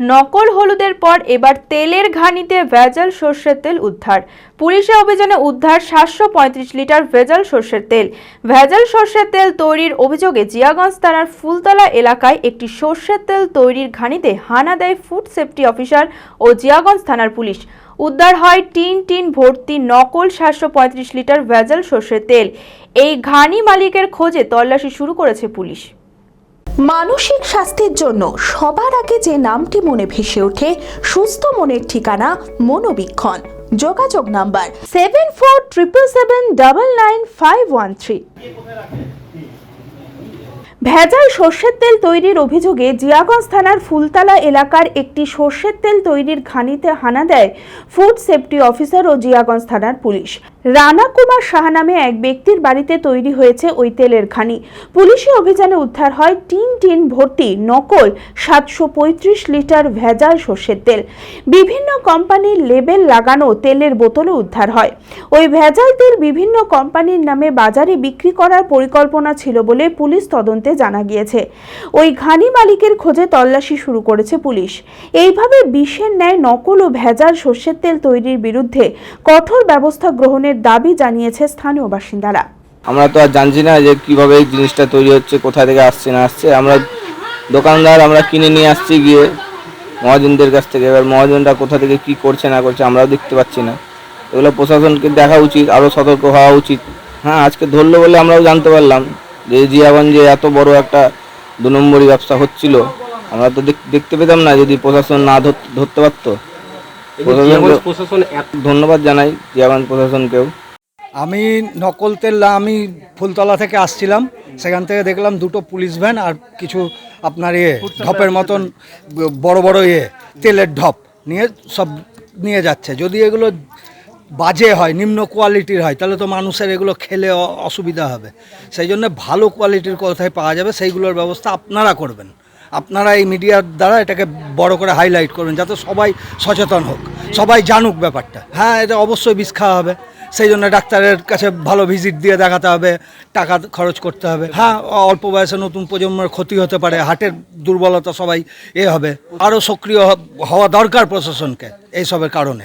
নকল হলুদের পর এবার তেলের ঘানিতে ভেজাল সর্ষের তেল উদ্ধার। পুলিশের অভিযানে উদ্ধার সাতশো পঁয়ত্রিশ লিটার ভেজাল সর্ষের তেল। ভেজাল সর্ষের তেল তৈরির অভিযোগে জিয়াগঞ্জ থানার ফুলতলা এলাকায় একটি সর্ষের তেল তৈরির ঘানিতে হানা দেয় ফুড সেফটি অফিসার ও জিয়াগঞ্জ থানার পুলিশ। উদ্ধার হয় টিন টিন ভর্তি নকল সাতশো পঁয়ত্রিশ লিটার ভেজাল সর্ষের তেল। এই ঘানি মালিকের খোঁজে তল্লাশি শুরু করেছে পুলিশ। মানসিক স্বাস্থ্যের জন্য সবার আগে যে নামটি মনে ভেসে ওঠে, সুস্থ মনের ঠিকানা মনোবীক্ষণ। যোগাযোগ number seven four triple seven double nine five one three ভেজাল সর্ষের তেল তৈরির অভিযোগে জিয়াগঞ্জ থানার ফুলতলা এলাকার একটি সর্ষের তেল তৈরির ঘানিতে হানা দেয় ফুড সেফটি অফিসার ও জিয়াগঞ্জ থানার পুলিশ। রানা কুমার সাহা নামে এক ব্যক্তির বাড়িতে তৈরি হয়েছে ওই তেলের ঘানি পুলিশি অভিযানে উদ্ধার হয় টিন টিন ভর্তি নকল সাতশো পঁয়ত্রিশ লিটার ভেজাল সর্ষের তেল। বিভিন্ন কোম্পানির লেবেল লাগানো তেলের বোতলও উদ্ধার হয়। ওই ভেজাল তেল বিভিন্ন কোম্পানির নামে বাজারে বিক্রি করার পরিকল্পনা ছিল বলে পুলিশ তদন্তে জানা গিয়েছে। ওই ঘানি মালিকের খোঁজে তল্লাশি শুরু করেছে পুলিশ। এইভাবে বিষের ন্যায় নকল ও ভেজাল সর্ষের তেল তৈরির বিরুদ্ধে কঠোর ব্যবস্থা গ্রহণের দাবি জানিয়েছে স্থানীয় বাসিন্দারা। আমরা তো আর জানছি না যে কীভাবে এই জিনিসটা তৈরি হচ্ছে, কোথা থেকে আসছে, না আসছে। আমরা দোকানদার, আমরা কিনে নিয়ে আসছি গিয়ে মহাজনদের কাছ থেকে। এবার মহাজনরা কোথা থেকে কি করছে, না করছে, আমরাও দেখতে পাচ্ছি না। এগুলো প্রশাসনকে দেখা উচিত, আরও সতর্ক হওয়া উচিত। হ্যাঁ আজকে ধরলো বলে আমরাও জানতে পারলাম যে জিয়াগঞ্জে এত বড় একটা দু নম্বরই ব্যবসা হচ্ছিল। আমরা তো দেখ- দেখতে পেতাম না যদি প্রশাসন না ধর- ধরতে পারতো। প্রশাসন ধন্যবাদ জানাই জিয়াগঞ্জ প্রশাসনকেও। আমি নকল তেল না আমি ফুলতলা থেকে আসছিলাম সেখান থেকে দেখলাম দুটো পুলিশ ভ্যান আর কিছু আপনার ইয়ে ঢপের মতন বড় বড় ইয়ে তেলের ঢপ নিয়ে সব নিয়ে যাচ্ছে। যদি এগুলো বাজে হয় নিম্ন কোয়ালিটির হয় তাহলে তো মানুষের এগুলো খেলে অসুবিধা হবে। সেই জন্য ভালো কোয়ালিটির কোথায় পাওয়া যাবে সেইগুলোর ব্যবস্থা আপনারা করবেন। আপনারা এই মিডিয়ার দ্বারা এটাকে বড় করে হাইলাইট করবেন, যাতে সবাই সচেতন হোক, সবাই জানুক ব্যাপারটা। হ্যাঁ এটা অবশ্যই বিষ খাওয়া হবে, সেই জন্য ডাক্তারের কাছে ভালো ভিজিট দিয়ে দেখাতে হবে, টাকা খরচ করতে হবে। হ্যাঁ অল্প বয়সে নতুন প্রজন্মের ক্ষতি হতে পারে, হার্টের দুর্বলতা সবাই এ হবে। আরও সক্রিয় হওয়া দরকার প্রশাসনকে, এইসবের কারণে।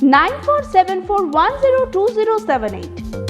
947410278.